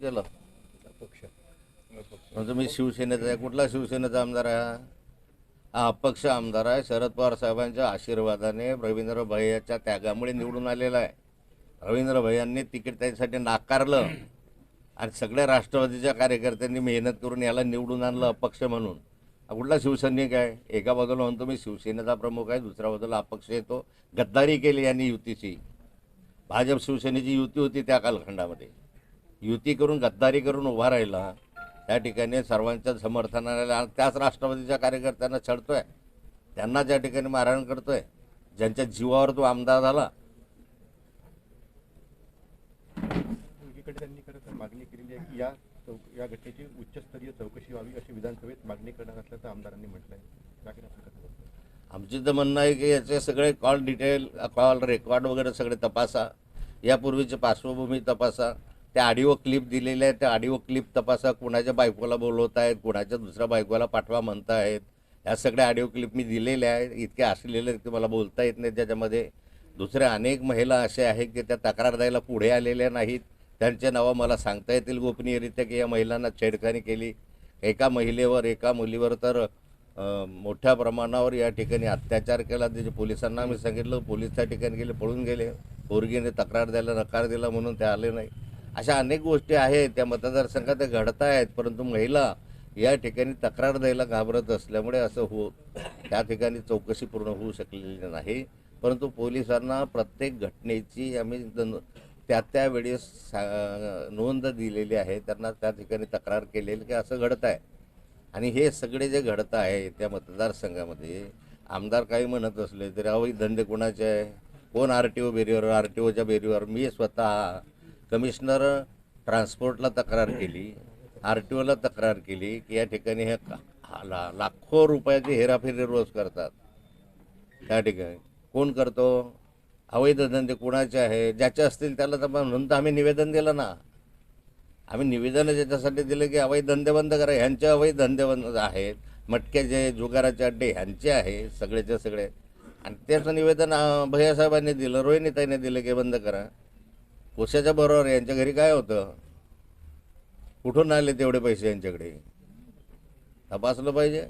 केलं? पक्ष म्हणजे मी शिवसेनेचा आहे. कुठला शिवसेनेचा आमदार आहे हा? हा अपक्ष आमदार आहे. शरद पवार साहेबांच्या आशीर्वादाने रवींद्र भैयाच्या त्यागामुळे निवडून आलेला आहे. रवींद्र भैयांनी तिकीट त्याच्यासाठी नाकारलं. आणि सगळ्या राष्ट्रवादीच्या कार्यकर्त्यांनी मेहनत करून याला निवडून आणलं अपक्ष म्हणून. हा कुठला शिवसैनिक आहे? एका बाजूला म्हणतो मी शिवसेनेचा प्रमुख आहे. दुसऱ्या बाजूला अपक्ष येतो. गद्दारी केली यांनी युतीची. भाजप शिवसेनेची युती होती त्या कालखंडामध्ये. युती करून गद्दारी करून उभा राहिला त्या ठिकाणी सर्वांच्या समर्थनाला आणि त्याच राष्ट्रवादीच्या कार्यकर्त्यांना छळतोय. त्यांना त्या ठिकाणी मारहाण करतोय. ज्यांच्या जीवावर तो आमदार झाला. त्यांनी खरं तर मागणी केलेली आहे की या चौक या घटनेची उच्चस्तरीय चौकशी व्हावी अशी विधानसभेत मागणी करणार असल्याचं आमदारांनी म्हटलं आहे? आमची तर म्हणणं आहे की याचे सगळे कॉल डिटेल कॉल रेकॉर्ड वगैरे सगळे तपासा. यापूर्वीची पार्श्वभूमी तपासा. त्या ऑडिओ क्लिप दिलेल्या आहेत त्या ऑडिओ क्लिप तपासा कुणाच्या बायकोला बोलवत आहेत कुणाच्या दुसऱ्या बायकोला पाठवा म्हणत आहेत ह्या सगळ्या ऑडिओ क्लिप मी दिलेल्या आहेत इतके असलेले आहेत की मला बोलता येत नाही त्याच्यामध्ये दुसऱ्या अनेक महिला अशा आहेत की त्या तक्रार द्यायला पुढे आलेल्या नाहीत. त्यांच्या नावं मला सांगता येतील गोपनीयरित्या की या महिलांना छेडखानी केली. एका महिलेवर एका मुलीवर तर मोठ्या प्रमाणावर या ठिकाणी अत्याचार केला. त्याचे पोलिसांना मी सांगितलं पोलीस त्या ठिकाणी गेले पळून गेले. पोरगीने तक्रार द्यायला नकार दिला म्हणून ते आले नाही. अशा अनेक गोष्टी आहेत. त्या मतदारसंघात त्या घडत आहेत. परंतु महिला या ठिकाणी तक्रार द्यायला घाबरत असल्यामुळे असं हो त्या ठिकाणी चौकशी पूर्ण होऊ शकलेली नाही. परंतु पोलिसांना प्रत्येक घटनेची आम्ही त्या त्या सा- नोंद दिलेली आहे. त्यांना त्या ठिकाणी तक्रार केलेली की असं घडत आहे. आणि हे सगळे जे घडत आहे त्या मतदारसंघामध्ये आमदार काही म्हणत असले तरी अवैध धंदे कोणाचे आहे? कोण आर टी ओ बेरीवर आर टी ओच्या बेरीवर? मी स्वतः कमिशनर ट्रान्सपोर्टला तक्रार केली आर टी ओला तक्रार केली की या ठिकाणी हे का- ला- लाखो रुपयाची हेराफेरी रोज करतात. त्या ठिकाणी कोण करतो? अवैध धंदे कोणाचे आहे? ज्याचे असतील त्याला तर मग म्हणून तर आम्ही निवेदन दिलं ना. आम्ही निवेदन ज्याच्यासाठी दिलं की अवैध धंदे बंद करा. ह्यांचे अवैध धंदे बंद आहेत मटक्याचे जुगाराचे अड्डे ह्यांचे आहे सगळेचे सगळे. आणि त्याचं निवेदन भैयासाहेबांनी दिलं रोहिणीताईने दिलं की बंद करा. कोशाच्या बरोबर यांच्या घरी काय होतं? कुठून आले तेवढे पैसे यांच्याकडे? तपासलं पाहिजे.